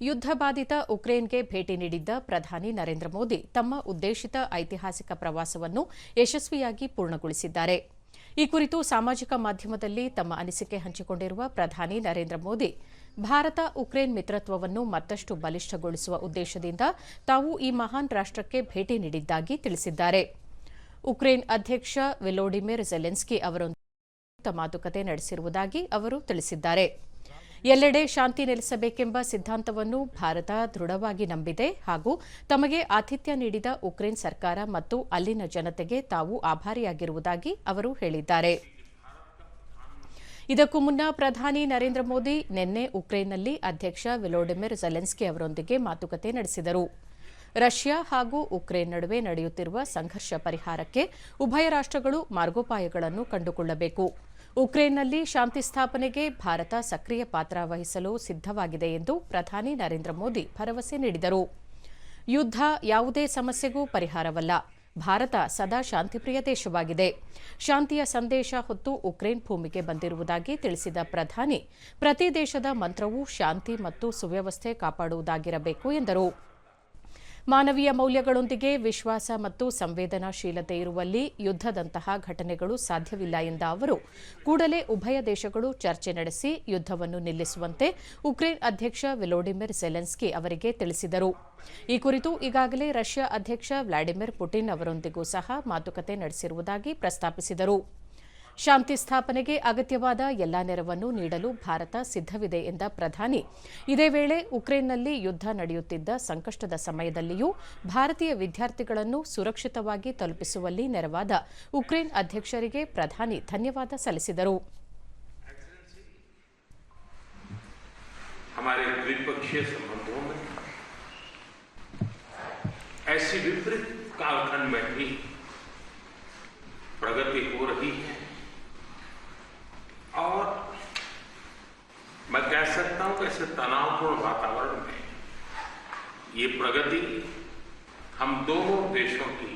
ಯುದ್ಧ ಬಾಧಿತ ಉಕ್ರೇನ್ಗೆ ಭೇಟಿ ನೀಡಿದ್ದ ಪ್ರಧಾನಿ ನರೇಂದ್ರ ಮೋದಿ ತಮ್ಮ ಉದ್ದೇಶಿತ ಐತಿಹಾಸಿಕ ಪ್ರವಾಸವನ್ನು ಯಶಸ್ವಿಯಾಗಿ ಪೂರ್ಣಗೊಳಿಸಿದ್ದಾರೆ. ಈ ಕುರಿತು ಸಾಮಾಜಿಕ ಮಾಧ್ಯಮದಲ್ಲಿ ತಮ್ಮ ಅನಿಸಿಕೆ ಹಂಚಿಕೊಂಡಿರುವ ಪ್ರಧಾನಿ ನರೇಂದ್ರ ಮೋದಿ, ಭಾರತ ಉಕ್ರೇನ್ ಮಿತ್ರತ್ವವನ್ನು ಮತ್ತಷ್ಟು ಬಲಿಷ್ಠಗೊಳಿಸುವ ಉದ್ದೇಶದಿಂದ ತಾವು ಈ ಮಹಾನ್ ರಾಷ್ಟಕ್ಕೆ ಭೇಟಿ ನೀಡಿದ್ದಾಗಿ ತಿಳಿಸಿದ್ದಾರೆ. ಉಕ್ರೇನ್ ಅಧ್ಯಕ್ಷ ವಿಲೋಡಿಮಿರ್ ಜೆಲೆನ್ಸ್ಕಿ ಅವರೊಂದಿಗೆ ಮಾತುಕತೆ ನಡೆಸಿರುವುದಾಗಿ ಅವರು ತಿಳಿಸಿದ್ದಾರೆ. ಎಲ್ಲೆಡೆ ಶಾಂತಿ ನೆಲೆಸಬೇಕೆಂಬ ಸಿದ್ಧಾಂತವನ್ನು ಭಾರತ ದೃಢವಾಗಿ ನಂಬಿದೆ ಹಾಗೂ ತಮಗೆ ಆತಿಥ್ಯ ನೀಡಿದ ಉಕ್ರೇನ್ ಸರ್ಕಾರ ಮತ್ತು ಅಲ್ಲಿನ ಜನತೆಗೆ ತಾವು ಆಭಾರಿಯಾಗಿರುವುದಾಗಿ ಅವರು ಹೇಳಿದ್ದಾರೆ. ಇದಕ್ಕೂ ಮುನ್ನ ಪ್ರಧಾನಿ ನರೇಂದ್ರ ಮೋದಿ ನಿನ್ನೆ ಉಕ್ರೇನ್ನಲ್ಲಿ ಅಧ್ಯಕ್ಷ ವಿಲೋಡಿಮಿರ್ ಝೆಲೆನ್ಸ್ಕಿ ಅವರೊಂದಿಗೆ ಮಾತುಕತೆ ನಡೆಸಿದರು. ರಷ್ಯಾ ಹಾಗೂ ಉಕ್ರೇನ್ ನಡುವೆ ನಡೆಯುತ್ತಿರುವ ಸಂಘರ್ಷ ಪರಿಹಾರಕ್ಕೆ ಉಭಯ ರಾಷ್ಟ್ರಗಳು ಮಾರ್ಗೋಪಾಯಗಳನ್ನು ಕಂಡುಕೊಳ್ಳಬೇಕು. ಉಕ್ರೇನ್ನಲ್ಲಿ ಶಾಂತಿ ಸ್ಥಾಪನೆಗೆ ಭಾರತ ಸಕ್ರಿಯ ಪಾತ್ರ ವಹಿಸಲು ಸಿದ್ಧವಾಗಿದೆ ಎಂದು ಪ್ರಧಾನಿ ನರೇಂದ್ರ ಮೋದಿ ಭರವಸೆ ನೀಡಿದರು. ಯುದ್ಧ ಯಾವುದೇ ಸಮಸ್ಯೆಗೂ ಪರಿಹಾರವಲ್ಲ. ಭಾರತ ಸದಾ ಶಾಂತಿಪ್ರಿಯ ದೇಶವಾಗಿದೆ. ಶಾಂತಿಯ ಸಂದೇಶ ಹೊತ್ತು ಉಕ್ರೇನ್ ಭೂಮಿಗೆ ಬಂದಿರುವುದಾಗಿ ತಿಳಿಸಿದ ಪ್ರಧಾನಿ, ಪ್ರತಿ ದೇಶದ ಮಂತ್ರವು ಶಾಂತಿ ಮತ್ತು ಸುವ್ಯವಸ್ಥೆ ಕಾಪಾಡುವುದಾಗಿರಬೇಕು ಎಂದರು. ಮಾನವೀಯ ಮೌಲ್ಯಗಳೊಂದಿಗೆ ವಿಶ್ವಾಸ ಮತ್ತು ಸಂವೇದನಾಶೀಲತೆ ಇರುವಲ್ಲಿ ಯುದ್ಧದಂತಹ ಘಟನೆಗಳು ಸಾಧ್ಯವಿಲ್ಲ ಎಂದ ಅವರು, ಕೂಡಲೇ ಉಭಯ ದೇಶಗಳು ಚರ್ಚೆ ನಡೆಸಿ ಯುದ್ಧವನ್ನು ನಿಲ್ಲಿಸುವಂತೆ ಉಕ್ರೇನ್ ಅಧ್ಯಕ್ಷ ವಿಲೋಡಿಮಿರ್ ಸೆಲೆನ್ಸ್ಕಿ ಅವರಿಗೆ ತಿಳಿಸಿದರು. ಈ ಕುರಿತು ಈಗಾಗಲೇ ರಷ್ಯಾ ಅಧ್ಯಕ್ಷ ವ್ಲಾಡಿಮಿರ್ ಪುಟಿನ್ ಅವರೊಂದಿಗೂ ಸಹ ಮಾತುಕತೆ ನಡೆಸಿರುವುದಾಗಿ ಪ್ರಸ್ತಾಪಿಸಿದರು. ಶಾಂತಿ ಸ್ಥಾಪನೆಗೆ ಅಗತ್ಯವಾದ ಎಲ್ಲಾ ನೆರವನ್ನು ನೀಡಲು ಭಾರತ ಸಿದ್ದವಿದೆ ಎಂದ ಪ್ರಧಾನಿ ಇದೇ ವೇಳೆ ಉಕ್ರೇನ್ನಲ್ಲಿ ಯುದ್ಧ ನಡೆಯುತ್ತಿದ್ದ ಸಂಕಷ್ಟದ ಸಮಯದಲ್ಲಿಯೂ ಭಾರತೀಯ ವಿದ್ಯಾರ್ಥಿಗಳನ್ನು ಸುರಕ್ಷಿತವಾಗಿ ತಲುಪಿಸುವಲ್ಲಿ ನೆರವಾದ ಉಕ್ರೇನ್ ಅಧ್ಯಕ್ಷರಿಗೆ ಪ್ರಧಾನಿ ಧನ್ಯವಾದ ಸಲ್ಲಿಸಿದರು हमारे द्विपक्षीय संबंधों में ऐसी विपरीत कालखंड में भी प्रगति हो रही है ऐसे तनावपूर्ण वातावरण में ये प्रगति हम दोनों देशों की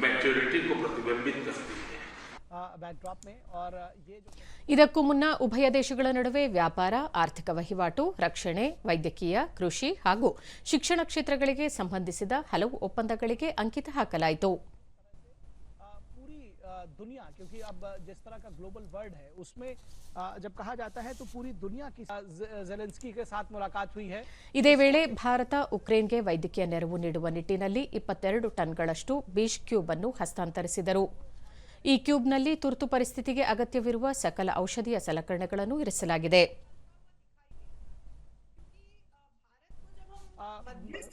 मैच्योरिटी को प्रतिबिंबित करती है बैकड्रॉप में और ये जो ಇದಕ್ಕೂ ಮುನ್ನ ಉಭಯ ದೇಶಗಳ ನಡುವೆ ವ್ಯಾಪಾರ ಆರ್ಥಿಕ ವಹಿವಾಟು ರಕ್ಷಣೆ ವೈದ್ಯಕೀಯ ಕೃಷಿ ಹಾಗೂ ಶಿಕ್ಷಣ ಕ್ಷೇತ್ರಗಳಿಗೆ ಸಂಬಂಧಿಸಿದ ಹಲವು ಒಪ್ಪಂದಗಳಿಗೆ ಅಂಕಿತ ಹಾಕಲಾಯಿತು आ, पूरी आ, दुनिया क्योंकि अब जिस तरह का ग्लोबल वर्ल्ड है उसमें आ, जब कहा जाता है तो पूरी दुनिया की आ, जे- जेलेंस्की के साथ मुलाकात हुई है ಇದೇ ವೇಳೆ ಭಾರತ ಉಕ್ರೇನ್ಗೆ ವೈದ್ಯಕೀಯ ನೆರವು ನೀಡುವ ನಿಟ್ಟಿನಲ್ಲಿ ಇಪ್ಪತ್ತೆರಡು ಟನ್ಗಳಷ್ಟು ಬೀಚ್ ಕ್ಯೂಬ್ ಅನ್ನು ಹಸ್ತಾಂತರಿಸಿದರು ಈ ಕ್ಯೂಬ್ನಲ್ಲಿ ತುರ್ತು ಪರಿಸ್ಥಿತಿಗೆ ಅಗತ್ಯವಿರುವ ಸಕಲ ಔಷಧೀಯ ಸಲಕರಣೆಗಳನ್ನು ಇರಿಸಲಾಗಿದೆ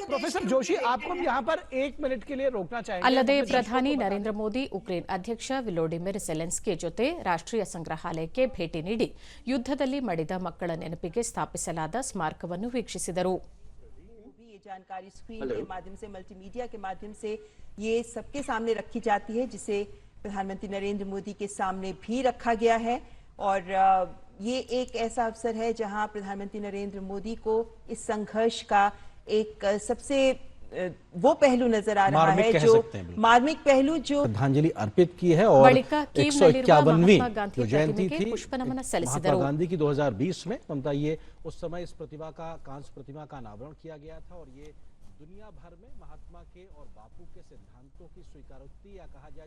प्रोफेसर जोशी आपको हम यहाँ पर एक मिनट के लिए रोकना चाहेंगे ಅಲ್ಲದೆ अपने ಪ್ರಧಾನಿ दर्शकों को ನರೇಂದ್ರ ಮೋದಿ ಉಕ್ರೇನ್ ಅಧ್ಯಕ್ಷ ವಿಲೋಡಿಮಿರ್ ಜೆಲೆನ್ಸ್ಕಿ ಜೊತೆ ರಾಷ್ಟ್ರೀಯ ಸಂಗ್ರಹಾಲಯಕ್ಕೆ ಭೇಟಿ ನೀಡಿ ಯುದ್ದದಲ್ಲಿ ಮಡಿದ ಮಕ್ಕಳ ನೆನಪಿಗೆ ಸ್ಥಾಪಿಸಲಾದ ಸ್ಮಾರಕವನ್ನು ವೀಕ್ಷಿಸಿದರು भी ये जानकारी स्क्रीन के माध्यम से मल्टीमीडिया के माध्यम से ये सबके सामने रखी जाती है जिसे प्रधानमंत्री नरेंद्र मोदी के सामने भी रखा गया है और अ, ये एक ऐसा अवसर है जहां प्रधानमंत्री नरेंद्र मोदी को इस संघर्ष का एक सबसे वो पहलू नज़र आ रहा है जो मार्मिक पहलू जो श्रद्धांजलि अर्पित की है और एक सौ इक्यावनवी जो जयंती थी महात्मा गांधी की 2020 में। ममता ये उस समय इस प्रतिभा का कांस प्रतिमा का अनावरण किया गया था और ये दुनिया भर में महात्मा के और बापू के सिद्धांतों की स्वीकारोक्ति या कहा जाए